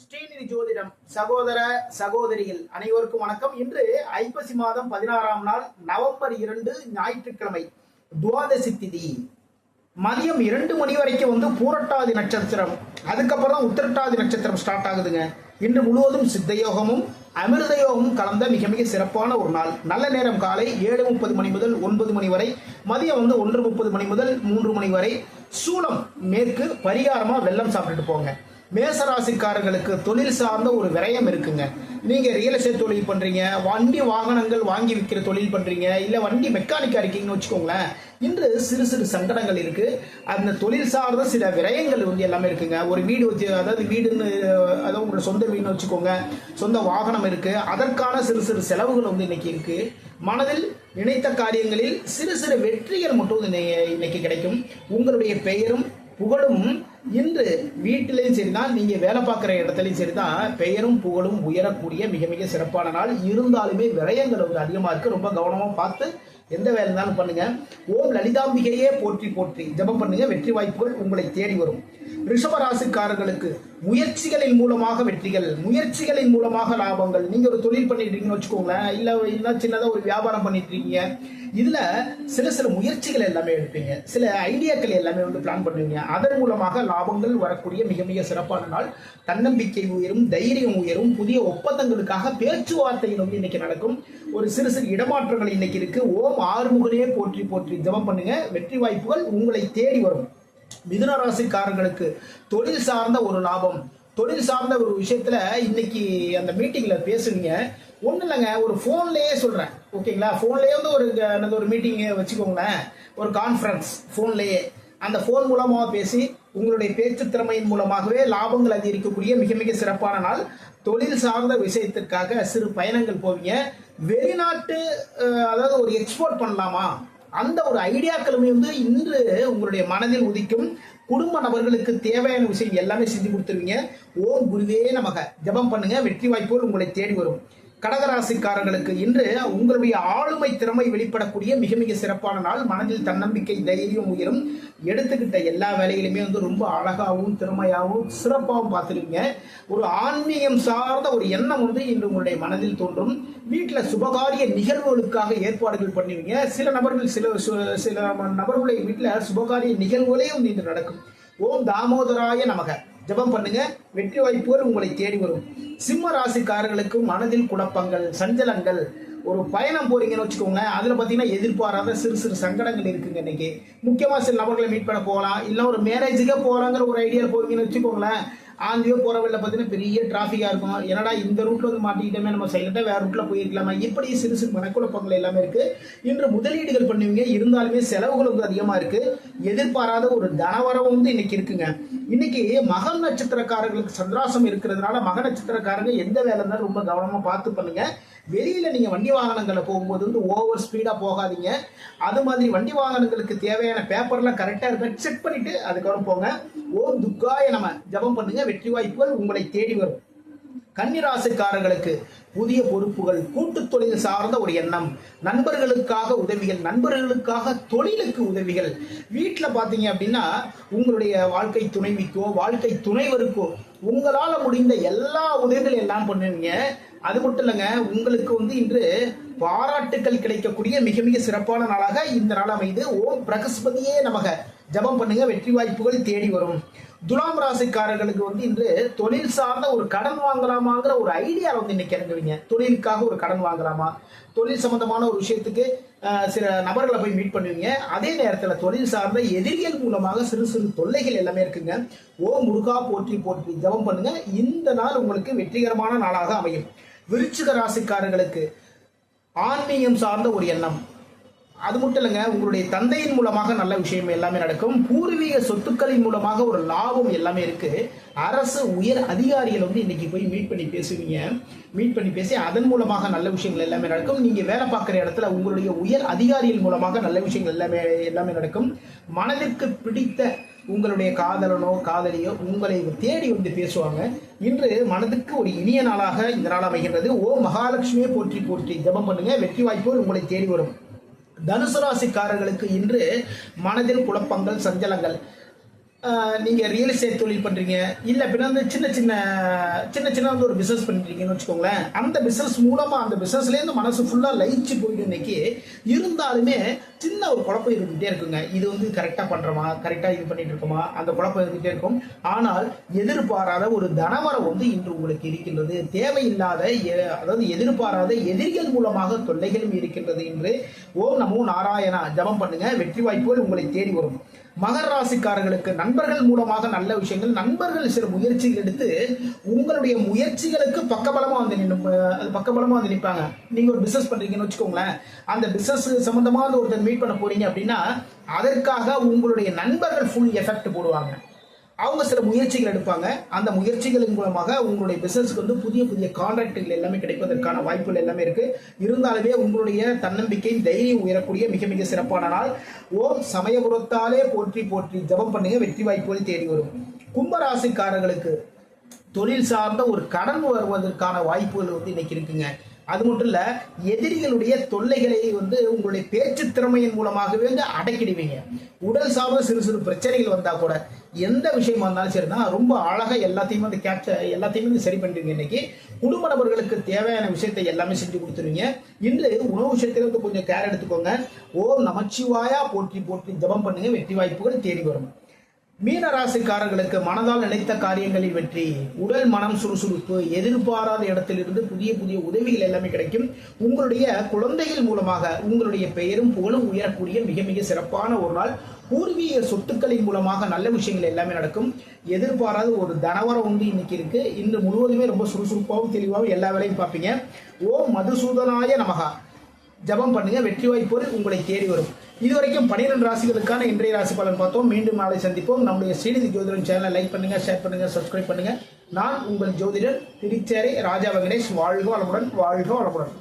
ஸ்ரீநிதி ஜோதிடம் சகோதர சகோதரிகள் அனைவருக்கும் வணக்கம். இன்று ஐப்பசி மாதம் பதினாறாம் நாள் நவம்பர் இரண்டு ஞாயிற்றுக்கிழமை துவாதசி திதி. மதியம் இரண்டு மணி வரைக்கும் வந்து பூரட்டாதி நட்சத்திரம் அதுக்கப்புறம் தான் உத்திரட்டாதி நட்சத்திரம் ஸ்டார்ட் ஆகுதுங்க. இன்று முழுவதும் சித்த யோகமும் அமிர்த யோகமும் கலந்த மிக மிக சிறப்பான ஒரு நாள். நல்ல நேரம் காலை ஏழு முப்பது மணி முதல் ஒன்பது மணி வரை மதியம் வந்து ஒன்று முப்பது மணி முதல் மூன்று மணி வரை. சூளம் மேற்கு பரிகாரமா வெள்ளம் சாப்பிட்டுட்டு போங்க. மேசராசிக்காரர்களுக்கு தொழில் சார்ந்த ஒரு விரயம் இருக்குங்க. நீங்க ரியல் எஸ்டேட் தொழில் பண்றீங்க வண்டி வாகனங்கள் வாங்கி விற்கிற தொழில் பண்றீங்க இல்ல வண்டி மெக்கானிக்கா இருக்கீங்கன்னு வச்சுக்கோங்களேன் இன்று சிறு சிறு சங்கடங்கள் இருக்கு. அந்த தொழில் சார்ந்த சில விரயங்கள் வந்து எல்லாமே இருக்குங்க. ஒரு வீடு வச்சு அதாவது வீடுன்னு அதாவது உங்களோட சொந்த வீடுன்னு வச்சுக்கோங்க சொந்த வாகனம் இருக்கு. அதற்கான சிறு சிறு செலவுகள் வந்து இன்னைக்கு இருக்கு. மனதில் நினைத்த காரியங்களில் சிறு சிறு வெற்றிகள் மட்டும் இன்னை- இன்னைக்கு கிடைக்கும். உங்களுடைய பெயரும் புகழும் இன்று வீட்டிலையும் சரிதான் நீங்க வேலை பார்க்குற இடத்துலையும் சரிதான் பெயரும் புகழும் உயரக்கூடிய மிக மிக சிறப்பான நாள். இருந்தாலுமே விரயங்கள் வந்து அதிகமாக இருக்கு. ரொம்ப கவனமாக பார்த்து எந்த வேலை இருந்தாலும் பண்ணுங்க. ஓம் லலிதாம்பிகையே போற்றி போற்றி. ஜெபம் பண்ணுங்க. வெற்றி வாய்ப்புகள் உங்களை தேடி வரும். ரிஷபராசிக்காரர்களுக்கு முயற்சிகளின் மூலமாக வெற்றிகள் முயற்சிகளின் மூலமாக லாபங்கள். நீங்க ஒரு தொழில் பண்ணிட்டு இருக்கீங்கன்னு வச்சுக்கோங்களேன். இல்ல இல்லைன்னா சின்னதா ஒரு வியாபாரம் பண்ணிட்டு இருக்கீங்க இதுல சில சில முயற்சிகள் எல்லாமே எடுப்பீங்க. சில ஐடியாக்கள் எல்லாமே வந்து பிளான் பண்ணுவீங்க. அதன் மூலமாக லாபங்கள் வரக்கூடிய மிக மிக சிறப்பான நாள். தன்னம்பிக்கை உயரும் தைரியம் உயரும் புதிய ஒப்பந்தங்களுக்காக பேச்சுவார்த்தைகள் வந்து இன்னைக்கு நடக்கும். ஒரு சிறு சிறு இடமாற்றங்கள் இன்னைக்கு இருக்கு. ஓம் ஆறுமுகனே போற்றி போற்றி. ஜெபம் பண்ணுங்க. வெற்றி வாய்ப்புகள் உங்களை தேடி வரும். மிதுன ராசிக்காரர்களுக்கு தொழில் சார்ந்த ஒரு லாபம். தொழில் சார்ந்த ஒரு விஷயத்துல இன்னைக்கு அந்த மீட்டிங்ல பேசுவீங்க ஒன்றும் இல்லைங்க ஒரு ஃபோன்லேயே சொல்கிறேன் ஓகேங்களா? ஃபோன்லேயே வந்து ஒரு என்னது ஒரு மீட்டிங்கை வச்சுக்கோங்களேன். ஒரு கான்ஃபரன்ஸ் ஃபோன்லேயே அந்த ஃபோன் மூலமாக பேசி உங்களுடைய பேச்சு திறமையின் மூலமாகவே லாபங்கள் அதிகரிக்கக்கூடிய மிக மிக சிறப்பான நாள். தொழில் சார்ந்த விஷயத்திற்காக சிறு பயணங்கள் போவீங்க. வெளிநாட்டு அதாவது ஒரு எக்ஸ்போர்ட் பண்ணலாமா? அந்த ஒரு ஐடியாக்களுமே வந்து இன்று உங்களுடைய மனதில் உதிக்கும். குடும்ப நபர்களுக்கு தேவையான விஷயம் எல்லாமே செஞ்சு கொடுத்துருவீங்க. ஓம் குருவே நமக. ஜெபம் பண்ணுங்க. வெற்றி வாய்ப்புகள் உங்களை தேடி வரும். கடகராசிக்காரர்களுக்கு இன்று உங்களுடைய ஆளுமை திறமை வெளிப்படக்கூடிய மிக மிக சிறப்பான நாள். மனதில் தன்னம்பிக்கை தைரியம் உயரும் எடுத்துக்கிட்ட எல்லா வேலையிலுமே வந்து ரொம்ப அழகாகவும் திறமையாகவும் சிறப்பாகவும் பார்த்துருவீங்க ஒரு ஆன்மீகம் சார்ந்த ஒரு எண்ணம் வந்து இன்று உங்களுடைய மனதில் தோன்றும். வீட்டில் சுபகாரிய நிகழ்வுகளுக்காக ஏற்பாடுகள் பண்ணுவீங்க. சில நபர்கள் சில சு- சில நபர்களுடைய வீட்டில் சுபகாரிய நிகழ்வுகளையும் இன்று நடக்கும். ஓம் தாமோதராய நமக. ஜெபம் பண்ணுங்க. வெற்றி வாய்ப்புகள் உங்களை தேடி வரும். சிம்ம ராசிக்காரர்களுக்கு மனதில் குழப்பங்கள் சஞ்சலங்கள். ஒரு பயணம் போறீங்கன்னு வச்சுக்கோங்க அதுல பாத்தீங்கன்னா எதிர்பாராத சிறு சிறு சங்கடங்கள் இருக்குங்க இன்னைக்கு. முக்கியமா சில நபர்களை மீட் பண்ண போகலாம். இல்ல ஒரு மேரேஜுக்கே போறாங்கிற ஒரு ஐடியா போறீங்கன்னு வச்சுக்கோங்களேன். ஆந்தியோ போற வழியில பார்த்தீங்கன்னா பெரிய டிராஃபிக்கா இருக்கும். என்னடா இந்த ரூட்ல வந்து மாட்டிக்கிட்டோமே நம்ம சைலண்டா வேற ரூட்ல போயிருக்கலாமா? இப்படி சிறு சிறு மனக்குழப்பங்கள் எல்லாமே இருக்கு. இன்று முதலீடுகள் பண்ணுவீங்க. இருந்தாலுமே செலவுகள் வந்து அதிகமா இருக்கு. எதிர்பாராத ஒரு தனவரவு வந்து இன்னைக்கு இருக்குங்க. இன்னைக்கு மகம் நட்சத்திரக்காரர்களுக்கு சந்திராசம் இருக்கிறதுனால மக நட்சத்திரக்காரங்க எந்த வேலை இருந்தாலும் ரொம்ப கவனமாக பார்த்து பண்ணுங்க. வெளியில நீங்க வண்டி வாகனங்களை போகும்போது வந்து ஓவர் ஸ்பீடா போகாதீங்க. அது மாதிரி வண்டி வாகனங்களுக்கு தேவையான பேப்பர்லாம் கரெக்டா இருக்க செக் பண்ணிட்டு அதுக்கப்புறம் போங்க. ஓம் துக்காய நம்ம ஜெபம் பண்ணுங்க. வெற்றி வாய்ப்புகள் உங்களை தேடி வரும். கன்னிராசிக்காரர்களுக்கு புதிய பொறுப்புகள் கூட்டு தொழில் சார்ந்த ஒரு எண்ணம். நண்பர்களுக்காக உதவிகள் நண்பர்களுக்காக தொழிலுக்கு உதவிகள். வீட்டில் பார்த்தீங்க அப்படின்னா உங்களுடைய வாழ்க்கை துணைவிக்கோ வாழ்க்கை துணைவருக்கோ உங்களால் முடிந்த எல்லா உதவிகள் எல்லாம் பண்ணுவீங்க. அது மட்டும் இல்லைங்க உங்களுக்கு வந்து இன்று பாராட்டுக்கள் கிடைக்கக்கூடிய மிக மிக சிறப்பான நாளாக இந்த நாள் அமைது. ஓம் பிரகஸ்பதியே நமக. ஜெபம் பண்ணுங்க வெற்றி வாய்ப்புகள் தேடி வரும். துலாம் ராசிக்காரர்களுக்கு வந்து இன்று தொழில் சார்ந்த ஒரு கடன் வாங்கலாமாங்கிற ஒரு ஐடியாவை வந்து இன்னைக்கு இறங்குவீங்க. தொழிலுக்காக ஒரு கடன் வாங்கலாமா? தொழில் சம்பந்தமான ஒரு விஷயத்துக்கு சில நபர்களை போய் மீட் பண்ணுவீங்க. அதே நேரத்தில் தொழில் சார்ந்த எதிரிகள் மூலமாக சிறு சிறு தொல்லைகள் எல்லாமே இருக்குங்க. ஓ முருகா போற்றி போற்றி ஜெபம் பண்ணுங்க. இந்த நாள் உங்களுக்கு வெற்றிகரமான நாளாக அமையும். விருச்சிக ராசிக்காரர்களுக்கு ஆன்மீகம் சார்ந்த ஒரு எண்ணம். அது மட்டும் இல்லைங்க உங்களுடைய தந்தையின் மூலமாக நல்ல விஷயம் எல்லாமே நடக்கும். பூர்வீக சொத்துக்களின் மூலமாக ஒரு லாபம் எல்லாமே இருக்கு. அரசு உயர் அதிகாரிகள் வந்து இன்னைக்கு போய் மீட் பண்ணி பேசுவீங்க. மீட் பண்ணி பேசி அதன் மூலமாக நல்ல விஷயங்கள் எல்லாமே நடக்கும். நீங்க வேலை பார்க்குற இடத்துல உங்களுடைய உயர் அதிகாரிகள் மூலமாக நல்ல விஷயங்கள் எல்லாமே எல்லாமே நடக்கும். மனதிற்கு பிடித்த உங்களுடைய காதலனோ காதலியோ உங்களை தேடி வந்து பேசுவாங்க. இன்று மனதுக்கு ஒரு இனிய நாளாக இந்த நாள் அமைகின்றது. ஓ மகாலட்சுமியை போற்றி போற்றி ஜெபம் பண்ணுங்க. வெற்றி வாய்ப்புகள் உங்களை தேடி வரும். தனுசு ராசிக்காரர்களுக்கு இன்று மனதில் குழப்பங்கள் சஞ்சலங்கள். நீங்கள் நீங்க ரியல் எஸ்டேட் தொழில் பண்றீங்க. இல்ல பின்ன வந்து சின்ன சின்ன சின்ன சின்ன வந்து ஒரு பிசினஸ் பண்றீங்கன்னு வச்சுக்கோங்களேன் அந்த பிசினஸ் மூலமா அந்த பிசினஸ்ல இருந்து மனசு ஃபுல்லா லயிச்சு போயிட்டு இன்னைக்கு. இருந்தாலுமே சின்ன ஒரு குழப்பம் இருந்துகிட்டே இருக்குங்க. இது வந்து கரெக்டா பண்றோமா? கரெக்டா இது பண்ணிட்டு இருக்கோமா? அந்த குழப்பம் இருந்துகிட்டே இருக்கும். ஆனால் எதிர்பாராத ஒரு தனவரம் வந்து இன்று உங்களுக்கு இருக்கின்றது. தேவையில்லாத எ- அதாவது எதிர்பாராத எதிரிகள் மூலமாக தொல்லைகளும் இருக்கின்றது என்று ஓம் நமோ நாராயணா. ஜபம் பண்ணுங்க. வெற்றி வாய்ப்புகள் உங்களை தேடி வரும். மகர ராசிக்காரர்களுக்கு நண்பர்கள் மூலமாக நல்ல விஷயங்கள் நண்பர்கள் சில முயற்சிகள் எடுத்து உங்களுடைய முயற்சிகளுக்கு பக்கபலமா வந்து நின்று அது பக்கபலமா வந்து நிற்பாங்க நீங்க ஒரு பிசினஸ் பண்றீங்கன்னு வச்சுக்கோங்களேன். அந்த பிசினஸ் சம்பந்தமா ஒருத்தர் மீட் பண்ண போறீங்க அப்படின்னா அதற்காக உங்களுடைய நண்பர்கள் ஃபுல் எஃபெக்ட் போடுவாங்க. அவங்க சில முயற்சிகள் எடுப்பாங்க. அந்த முயற்சிகளின் மூலமாக உங்களுடைய பிசினஸ்க்கு வந்து புதிய புதிய கான்ட்ராக்டுகள் எல்லாமே கிடைப்பதற்கான வாய்ப்புகள் எல்லாமே இருக்கு. இருந்தாலுமே உங்களுடைய தன்னம்பிக்கை தைரியம் உயரக்கூடிய மிக மிக சிறப்பான நாள். ஓம் சமயபுரத்தாலே போற்றி போற்றி ஜெபம் பண்ணுங்க. வெற்றி வாய்ப்புகள் தேடி வரும். கும்பராசிக்காரர்களுக்கு தொழில் சார்ந்த ஒரு கடன் வருவதற்கான வாய்ப்புகள் வந்து இன்னைக்கு இருக்குங்க. அது மட்டும் இல்ல எதிரிகளுடைய தொல்லைகளை வந்து உங்களுடைய பேச்சு திறமையின் மூலமாகவே வந்து அடக்கிடுவீங்க. உடல் சார்ந்த சிறு சிறு பிரச்சனைகள் வந்தா கூட எந்த விஷயமா இருந்தாலும் சரிதான் ரொம்ப அழகா எல்லாத்தையும் வந்து கேப்சர் எல்லாத்தையுமே வந்து சரி பண்ணுறீங்க இன்னைக்கு. குடும்ப நபர்களுக்கு தேவையான விஷயத்தை எல்லாமே செஞ்சு கொடுத்துருவீங்க. இன்று உணவு விஷயத்துல வந்து கொஞ்சம் கேர் எடுத்துக்கோங்க. ஓ நமச்சிவாயா போற்றி போற்றி ஜெபம் பண்ணுங்க வெற்றி வாய்ப்புகள் தேடி வரும். மீன ராசிக்காரர்களுக்கு மனதால் நினைத்த காரியங்களில் வெற்றி உடல் மனம் சுறுசுறுப்பு எதிர்பாராத இடத்திலிருந்து புதிய புதிய உதவிகள் எல்லாமே கிடைக்கும். உங்களுடைய குழந்தைகள் மூலமாக உங்களுடைய பெயரும் புகழும் உயரக்கூடிய மிக மிக சிறப்பான ஒரு நாள். பூர்வீக சொத்துக்களின் மூலமாக நல்ல விஷயங்கள் எல்லாமே நடக்கும். எதிர்பாராத ஒரு தனவரம் வந்து இன்னைக்கு இருக்கு. இன்று முழுவதுமே ரொம்ப சுறுசுறுப்பாகவும் தெளிவாகவும் எல்லா வேலையும் பார்ப்பீங்க. ஓம் மதுசூதனாய நமகா ஜெபம் பண்ணுங்க வெற்றி வாய்ப்பு உங்களை தேடி வரும். இதுவரைக்கும் பன்னிரெண்டு ராசிகளுக்கான இன்றைய ராசி பலன் பார்த்தோம். மீண்டும் நாளை சந்திப்போம். நம்முடைய ஸ்ரீநிதி ஜோதிடம் சேனலை லைக் பண்ணுங்க ஷேர் பண்ணுங்க சப்ஸ்கிரைப் பண்ணுங்க. நான் உங்கள் ஜோதிடர் திருச்சேரை ராஜா வெங்கடேஷ். வாழ்க வளமுடன் வாழ்க வளமுடன்.